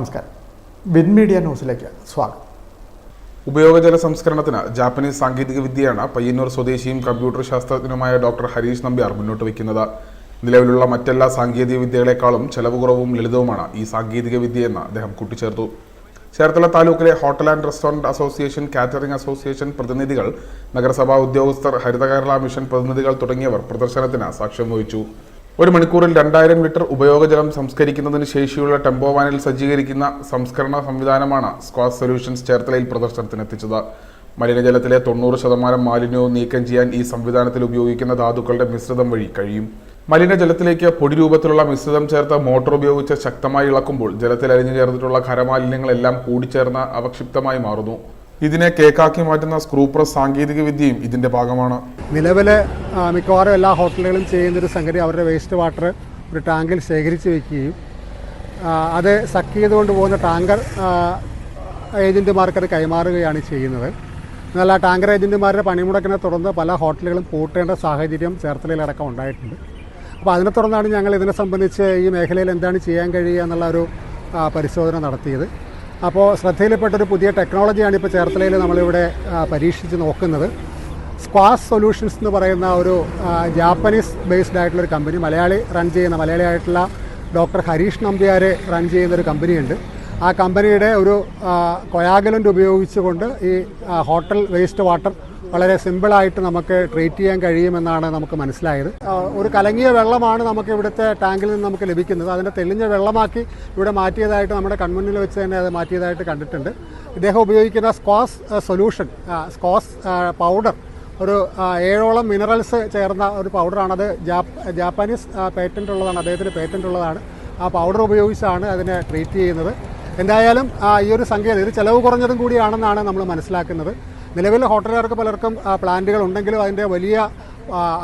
നമസ്കാരം. Win media ന്യൂസിലേക്ക് സ്വാഗതം. ഉപയോഗജല സംസ്കരണത്തിന് ജാപ്പനീസ് സാങ്കേതിക വിദ്യയാണ് പയ്യന്നൂർ സ്വദേശിയും കമ്പ്യൂട്ടർ ശാസ്ത്രജ്ഞനുമായ ഡോക്ടർ ഹരീഷ് നമ്പ്യാർ മുന്നോട്ട് വയ്ക്കുന്നത്. നിലവിലുള്ള മറ്റെല്ലാ സാങ്കേതിക വിദ്യകളെക്കാളും ചെലവ് കുറവും ലളിതവുമാണ് ഈ സാങ്കേതിക വിദ്യയെന്ന് അദ്ദേഹം കൂട്ടിച്ചേർത്തു. ചേർത്തല താലൂക്കിലെ hotel and restaurant association catering association പ്രതിനിധികൾ നഗരസഭാ ഉദ്യോഗസ്ഥർ ഹരിത കേരള മിഷൻ പ്രതിനിധികൾ തുടങ്ങിയവർ പ്രദർശനത്തിന് സാക്ഷ്യം വഹിച്ചു. ഒരു മണിക്കൂറിൽ രണ്ടായിരം ലിറ്റർ ഉപയോഗജലം സംസ്കരിക്കുന്നതിന് ശേഷിയുള്ള ടെമ്പോ വാനിൽ സജ്ജീകരിക്കുന്ന സംസ്കരണ സംവിധാനമാണ് സ്ക്വാസ് സൊല്യൂഷൻസ് ചേർത്തലയിൽ പ്രദർശനത്തിനെത്തിച്ചത്. മലിനജലത്തിലെ തൊണ്ണൂറ് ശതമാനം മാലിന്യവും നീക്കം ചെയ്യാൻ ഈ സംവിധാനത്തിൽ ഉപയോഗിക്കുന്ന ധാതുക്കളുടെ മിശ്രിതം വഴി കഴിയും. മലിനജലത്തിലേക്ക് പൊടി രൂപത്തിലുള്ള മിശ്രിതം ചേർത്ത് മോട്ടോർ ഉപയോഗിച്ച് ശക്തമായി ഇളക്കുമ്പോൾ ജലത്തിൽ അലിഞ്ഞു ചേർന്നിട്ടുള്ള ഖരമാലിന്യങ്ങളെല്ലാം കൂടിച്ചേർന്ന് അവക്ഷിപ്തമായി മാറുന്നു. ഇതിനെ കേക്കാക്കി മാറ്റുന്ന സ്ക്രൂ പ്രസ് സാങ്കേതിക വിദ്യയും ഇതിന്റെ ഭാഗമാണ്. നിലവിൽ മിക്കവാറും എല്ലാ ഹോട്ടലുകളും ചെയ്യുന്നൊരു സംഗതി അവരുടെ വേസ്റ്റ് വാട്ടർ ഒരു ടാങ്കിൽ ശേഖരിച്ച് വെക്കുകയും അത് സക്ക് ചെയ്തുകൊണ്ട് പോകുന്ന ടാങ്കർ ഏജന്റുമാർക്ക് അത് കൈമാറുകയാണ് ചെയ്യുന്നത്. എന്നാൽ ആ ടാങ്കർ ഏജന്റുമാരുടെ പണിമുടക്കിനെ തുടർന്ന് പല ഹോട്ടലുകളും പൂട്ടേണ്ട സാഹചര്യം ചേർത്തലയിലടക്കം ഉണ്ടായിട്ടുണ്ട്. അപ്പോൾ അതിനെ തുടർന്നാണ് ഞങ്ങൾ ഇതിനെ സംബന്ധിച്ച് ഈ മേഖലയിൽ എന്താണ് ചെയ്യാൻ കഴിയുക എന്നുള്ള ഒരു പരിശോധന നടത്തിയത്. അപ്പോൾ ശ്രദ്ധയിൽപ്പെട്ടൊരു പുതിയ ടെക്നോളജിയാണ് ഇപ്പോൾ ചേർത്തലയിൽ നമ്മളിവിടെ പരീക്ഷിച്ച് നോക്കുന്നത്. സ്ക്വാസ് സൊല്യൂഷൻസ് എന്ന് പറയുന്ന ഒരു ജാപ്പനീസ് ബേസ്ഡ് ആയിട്ടുള്ള ഒരു കമ്പനി മലയാളി റൺ ചെയ്യുന്ന മലയാളിയായിട്ടുള്ള ഡോക്ടർ ഹരീഷ് നമ്പ്യാരെ റൺ ചെയ്യുന്ന ഒരു കമ്പനിയുണ്ട് ആ കമ്പനിയുടെ ഒരു കൊയാഗലന്റ് ഉപയോഗിച്ചുകൊണ്ട് ഈ ഹോട്ടൽ വേസ്റ്റ് വാട്ടർ വളരെ സിമ്പിളായിട്ട് നമുക്ക് ട്രീറ്റ് ചെയ്യാൻ കഴിയുമെന്നാണ് നമുക്ക് മനസ്സിലായത്. ഒരു കലങ്ങിയ വെള്ളമാണ് നമുക്ക് ഇവിടുത്തെ ടാങ്കിൽ നിന്ന് നമുക്ക് ലഭിക്കുന്നത്. അതിനെ തെളിഞ്ഞ വെള്ളമാക്കി ഇവിടെ മാറ്റിയതായിട്ട് നമ്മുടെ കൺമുന്നിൽ വെച്ച് തന്നെ അത് മാറ്റിയതായിട്ട് കണ്ടിട്ടുണ്ട്. ഇദ്ദേഹം ഉപയോഗിക്കുന്ന സ്കോസ് സൊല്യൂഷൻ സ്കോസ് പൗഡർ ഒരു ഏഴോളം മിനറൽസ് ചേർന്ന ഒരു പൗഡറാണ് അത് ജാപ്പാനീസ് പേറ്റന്റ് ഉള്ളതാണ് അദ്ദേഹത്തിന് പേറ്റന്റ് ഉള്ളതാണ് ആ പൗഡർ ഉപയോഗിച്ചാണ് അതിനെ ട്രീറ്റ് ചെയ്യുന്നത്. എന്തായാലും ഈ ഒരു സംഖ്യ ഇത് ചിലവ് കുറഞ്ഞതും കൂടിയാണെന്നാണ് നമ്മൾ മനസ്സിലാക്കുന്നത്. നിലവിൽ ഹോട്ടലുകാർക്ക് പലർക്കും പ്ലാന്റുകൾ ഉണ്ടെങ്കിലും അതിന്റെ വലിയ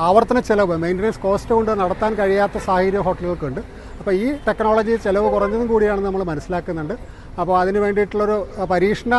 ആവർത്തന ചെലവ് മെയിന്റനൻസ് കോസ്റ്റ് കൊണ്ട് നടത്താൻ കഴിയാത്ത സാഹചര്യം ഹോട്ടലുകൾക്കുണ്ട്. അപ്പോൾ ഈ ടെക്നോളജി ചിലവ് കുറഞ്ഞതും കൂടിയാണെന്ന് നമ്മൾ മനസ്സിലാക്കുന്നുണ്ട്. അപ്പോൾ അതിന് വേണ്ടിയിട്ടുള്ളൊരു പരീക്ഷണ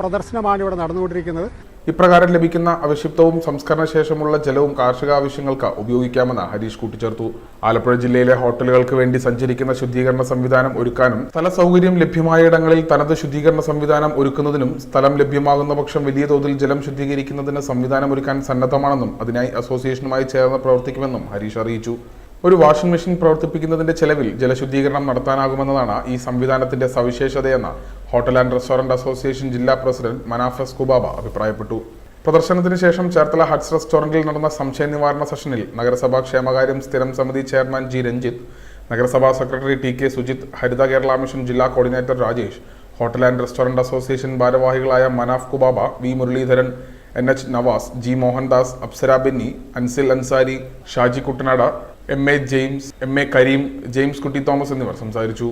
പ്രദർശനമാണ് ഇവിടെ നടന്നുകൊണ്ടിരിക്കുന്നത്. ഇപ്രകാരം ലഭിക്കുന്ന അവശിപ്തവും സംസ്കരണ ശേഷമുള്ള ജലവും കാർഷിക ആവശ്യങ്ങൾക്ക് ഉപയോഗിക്കാമെന്ന് ഹരീഷ് കൂട്ടിച്ചേർത്തു. ആലപ്പുഴ ജില്ലയിലെ ഹോട്ടലുകൾക്ക് വേണ്ടി സഞ്ചരിക്കുന്ന ശുദ്ധീകരണ സംവിധാനം ഒരുക്കാനും സ്ഥല സൗകര്യം ലഭ്യമായ ഇടങ്ങളിൽ തനത് ശുദ്ധീകരണ സംവിധാനം ഒരുക്കുന്നതിനും സ്ഥലം ലഭ്യമാകുന്ന പക്ഷം വലിയ തോതിൽ ജലം ശുദ്ധീകരിക്കുന്നതിന് സംവിധാനം ഒരുക്കാൻ സന്നദ്ധമാണെന്നും അതിനായി അസോസിയേഷനുമായി ചേർന്ന് പ്രവർത്തിക്കുമെന്നും ഹരീഷ് അറിയിച്ചു. ഒരു വാഷിംഗ് മെഷീൻ പ്രവർത്തിപ്പിക്കുന്നതിന്റെ ചെലവിൽ ജലശുദ്ധീകരണം നടത്താനാകുമെന്നതാണ് ഈ സംവിധാനത്തിന്റെ സവിശേഷതയെന്ന് ഹോട്ടൽ ആൻഡ് റെസ്റ്റോറന്റ് അസോസിയേഷൻ ജില്ലാ പ്രസിഡന്റ് മനാഫസ് കുബാബ അഭിപ്രായപ്പെട്ടു. പ്രദർശനത്തിന് ശേഷം ചേർത്തല ഹട്സ് റെസ്റ്റോറന്റിൽ നടന്ന സംശയ നിവാരണ സെഷനിൽ നഗരസഭാ ക്ഷേമകാര്യം സ്ഥിരം സമിതി ചെയർമാൻ ജി രഞ്ജിത്ത് നഗരസഭാ secretary T K Sujith Haritha Kerala mission ജില്ലാ coordinator Rajesh hotel and restaurant association ഭാരവാഹികളായ Manaf Kubaba V Muraleedharan N H Navas G Mohandas Apsara Benny Ansil Ansari Shaji Kuttanad M A James M A Kareem James Kutty Thomas എന്നിവർ സംസാരിച്ചു.